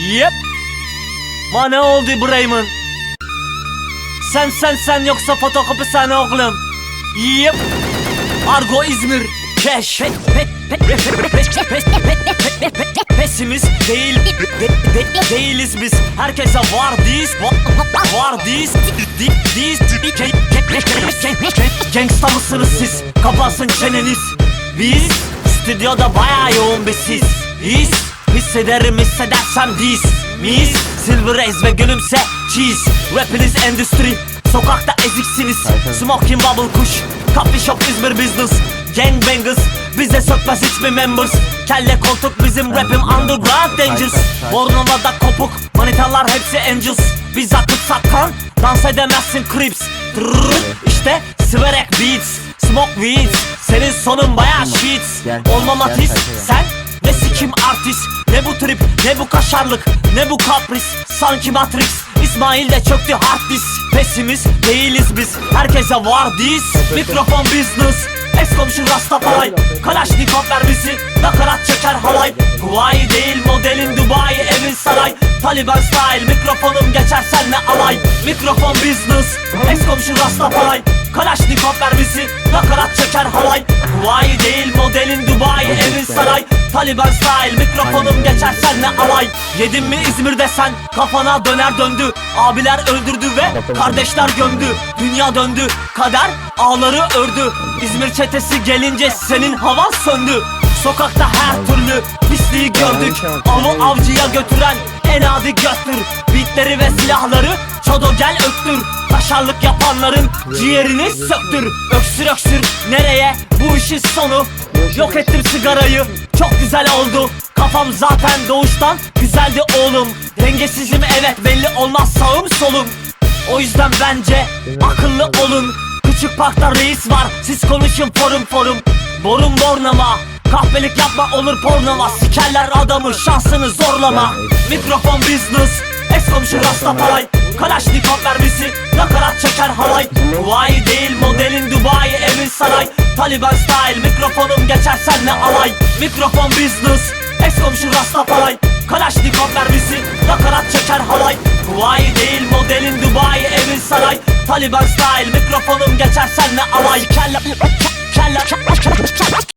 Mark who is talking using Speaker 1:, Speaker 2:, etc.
Speaker 1: Yep. Ma ne oldu Bremen? Sen sen sen yoksa fotokopi sen oğlum. Yep. Argo İzmir. Keş. Pesimiz değil değiliz biz. Herkese var diz var diz diz Gangsta mısınız siz? Kapansın çeneniz. Biz stüdyoda bayağı yoğun bir siz. Biz hissederim hissedersem diz. Mis, Silver Ace ve gülümse cheese. Rapiniz endüstri, sokakta eziksiniz. Smoking bubble kuş, coffee shop İzmir business. Gangbangers, bize sökmez hiçbir members. Kelle koltuk bizim rapim underground dangers. Bornova'da kopuk, manitalar hepsi angels. Biz akıp sakkan, dans edemezsin creeps. İşte Sverek beats, smoke weeds. Senin sonun bayağı sheets.
Speaker 2: Gel,
Speaker 1: Olmam
Speaker 2: gel
Speaker 1: atis,
Speaker 2: kaçalım.
Speaker 1: sen sikim artist? Ne bu trip? Ne bu kaşarlık? Ne bu kapris? Sanki Matrix. İsmail de çöktü hard disk. Pesimiz değiliz biz. Herkese var diz. Mikrofon business. Ex komşu Rastafari. Kalaşnikov mermisi Nakarat çeker halay. Kuvayi değil modelin Dubai evin saray. Taliban style. Mikrofonum geçer senle alay. Mikrofon business. Ex komşu Rastafari. Kalaşnikov mermisi Nakarat çeker halay. Kuvayi değil modelin Dubai evin saray Taliban style mikrofonum geçer senle alay? Yedin mi İzmir'de sen? Kafana döner döndü. Abiler öldürdü ve kardeşler gömdü. Dünya döndü. Kader ağları ördü. İzmir çetesi gelince senin havan söndü. Sokakta her türlü pisliği gördük. Avı avcıya götüren en adi göttür. Bitleri ve silahları çodo gel öktür Kaşarlık yapanların ciğerini söktür. Öksür öksür nereye? Bu işin sonu. Yok ettim sigarayı çok güzel oldu. Kafam zaten doğuştan güzeldi oğlum. Dengesizim evet belli olmaz sağım solum. O yüzden bence akıllı olun. Küçük parkta reis var. Siz konuşun forum forum. Borum bornama. Kahpelik yapma olur pornova Sikerler adamı şansını zorlama. Mikrofon business. Ex komşu Rastafari Kalaşnikov mermisi. Nakarat çeker halay. Dubai değil modelin Dubai evin saray. Taliban style mikrofonum geçer senle alay Mikrofon business. Ex komşu Rastafari Kalaşnikov mermisi Nakarat çeker halay. Dubai değil modelin Dubai evin saray. Taliban style. Mikrofonum geçer senle alay. Kelle Kelle